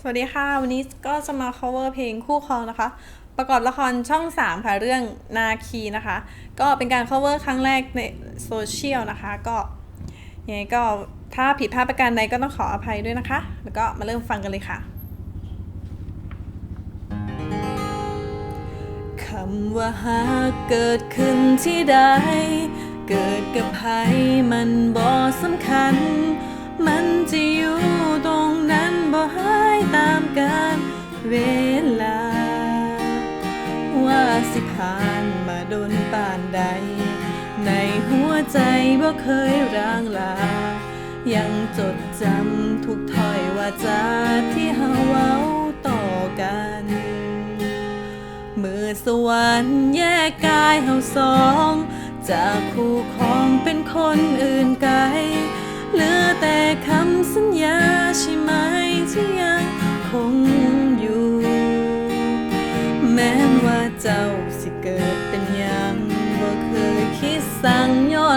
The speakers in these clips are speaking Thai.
สวัสดีค่ะ วันนี้ก็จะมา cover เพลงคู่ครองนะคะ ประกอบละครช่อง 3 ค่ะ เรื่องนาคีนะคะ ก็เป็นการ cover ครั้งแรกในโซเชียลนะคะ ก็ยังไงก็ถ้าผิดพลาดประการใดก็ต้องขออภัยด้วยนะคะ แล้วก็มาเริ่มฟังกันเลยค่ะคำว่าหากเกิดขึ้นที่ใด เกิดกับใครมันบ่สำคัญ มันจะอยู่ ปานใด ในหัวใจบ่เคยร้างลา ยังจดจำทุกถ้อยว่าจาที่เฮาเว้าต่อกันเมื่อสวรรค์แยกกายเฮาสอง จากคู่ครองเป็นคนอื่นไกลเหลือแต่คำสัญญา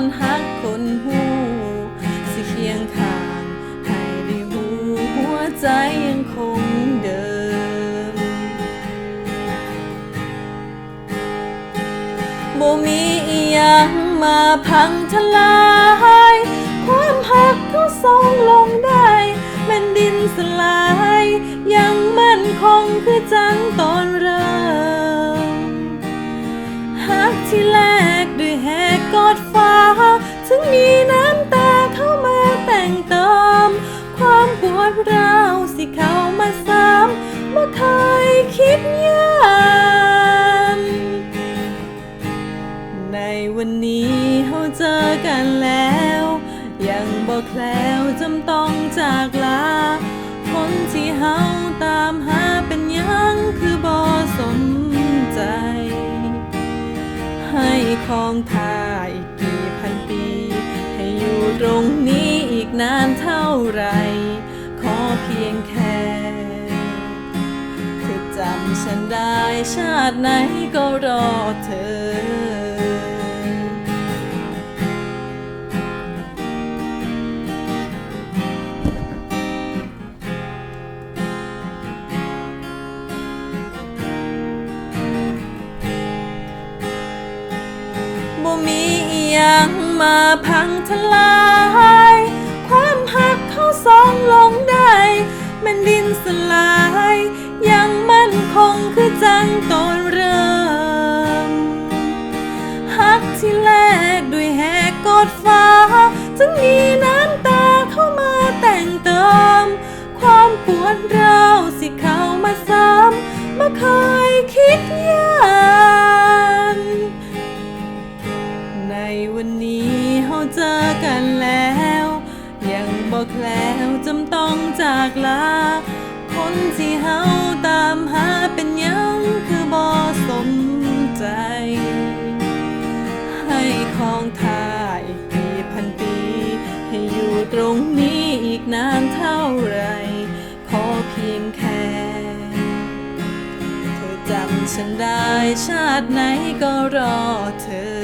อนหักคนหูสิเคียงข้างให้ได้หูหัวใจยังคงเดิมบ่มีอีหยังมาพังทลายความหักเขาสองลงได้แม่นดินสลาย ยังมั่นคงคือจังตอนเริ่มหักที่แรก ด้วยแหกกอดฟ้า ถึงมีน้ำตาเข้ามาแต่งเติม ความปวดร้าวสิเข้ามาซ้ำบ่อเคยคิดย้ำในวันนี้เราเจอกันแล้ว ยังบอกแล้วจำต้องจากลาคนที่เฮาตามหา ของทาอีกกี่พันปี ให้อยู่ตรงนี้อีกนานเท่าไร ขอเพียงแค่เธอจำฉันได้ชาติไหนก็รอเธอ บ่มีอีหยังมาพังทลาย ความหักเขาสองลงได้แมันดินสลาย ยังมั่นคงคือจังตอนเริ่มหักที่แรกด้วยแหกกดฟ้า จึงมีน้ำตาเข้ามาแต่งเติม ความปวดร้าวสิเข้ามาซ้ำมาเคยคิดยาน ยังบอกแล้วจำต้องจากลา คนที่เฮาตามหาเป็นยังคือบ่สมใจ ให้ของทาอีกกี่พันปี ให้อยู่ตรงนี้อีกนานเท่าไหรขอเพียงแค่ เธอจำฉันได้ชาติไหนก็รอเธอ